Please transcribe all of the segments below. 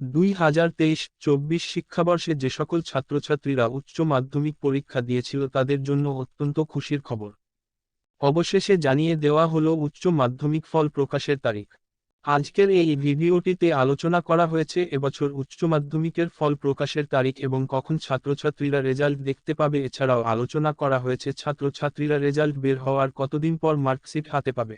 দুই হাজার তেইশ চব্বিশ শিক্ষাবর্ষে যে সকল ছাত্রছাত্রীরা উচ্চ মাধ্যমিক পরীক্ষা দিয়েছিল তাদের জন্য অত্যন্ত খুশির খবর। অবশেষে জানিয়ে দেওয়া হলো উচ্চ মাধ্যমিক ফল প্রকাশের তারিখ। আজকের এই ভিডিওটিতে আলোচনা করা হয়েছে এবছর উচ্চ মাধ্যমিকের ফল প্রকাশের তারিখ এবং কখন ছাত্রছাত্রীরা রেজাল্ট দেখতে পাবে। এছাড়াও আলোচনা করা হয়েছে ছাত্রছাত্রীরা রেজাল্ট বের হওয়ার কতদিন পর মার্কশিট হাতে পাবে।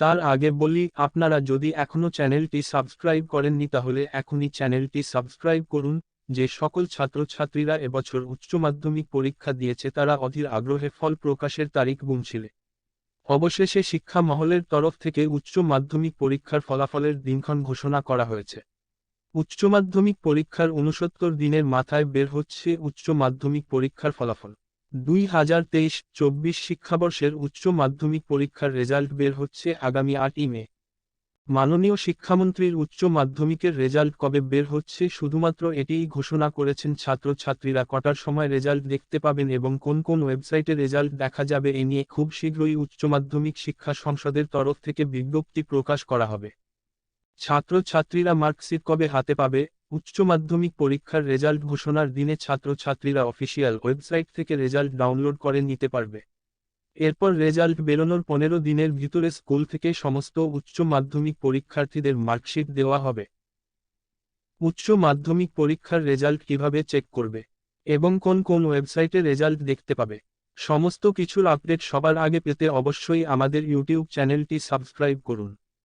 তার আগে বলি, আপনারা যদি এখনও চ্যানেলটি সাবস্ক্রাইব করেননি, তাহলে এখনই চ্যানেলটি সাবস্ক্রাইব করুন, যে সকল ছাত্রছাত্রীরা এবছর উচ্চ মাধ্যমিক পরীক্ষা দিয়েছে, তারা অধীর আগ্রহে ফল প্রকাশের তারিখ গুনছিলে। অবশেষে শিক্ষা মহলের তরফ থেকে উচ্চ মাধ্যমিক পরীক্ষার ফলাফলের দিনক্ষণ ঘোষণা করা হয়েছে। উচ্চ মাধ্যমিক পরীক্ষার উনসত্তর দিনের মাথায় বের হচ্ছে উচ্চ মাধ্যমিক পরীক্ষার ফলাফল। দুই হাজার তেইশ চব্বিশ শিক্ষাবর্ষের উচ্চ মাধ্যমিক পরীক্ষার রেজাল্ট বের হচ্ছে আগামী আটই মে। মাননীয় শিক্ষামন্ত্রীর উচ্চ মাধ্যমিকের রেজাল্ট কবে বের হচ্ছে শুধুমাত্র এটিই ঘোষণা করেছেন ছাত্রছাত্রীরা। কটার সময় রেজাল্ট দেখতে পাবেন এবং কোন কোন ওয়েবসাইটে রেজাল্ট দেখা যাবে এ নিয়ে খুব শীঘ্রই উচ্চ মাধ্যমিক শিক্ষা সংসদের তরফ থেকে বিজ্ঞপ্তি প্রকাশ করা হবে। ছাত্রছাত্রীরা মার্কশিট কবে হাতে পাবে? উচ্চ মাধ্যমিক পরীক্ষার রেজাল্ট ঘোষণার দিনে ছাত্রছাত্রীরা অফিসিয়াল ওয়েবসাইট থেকে রেজাল্ট ডাউনলোড করে নিতে পারবে। এরপর রেজাল্ট বেরোনোর পনেরো দিনের ভিতরে স্কুল থেকে সমস্ত উচ্চ মাধ্যমিক পরীক্ষার্থীদের মার্কশিট দেওয়া হবে। উচ্চ মাধ্যমিক পরীক্ষার রেজাল্ট কীভাবে চেক করবে এবং কোন কোন ওয়েবসাইটে রেজাল্ট দেখতে পাবে, সমস্ত কিছুর আপডেট সবার আগে পেতে অবশ্যই আমাদের ইউটিউব চ্যানেলটি সাবস্ক্রাইব করুন।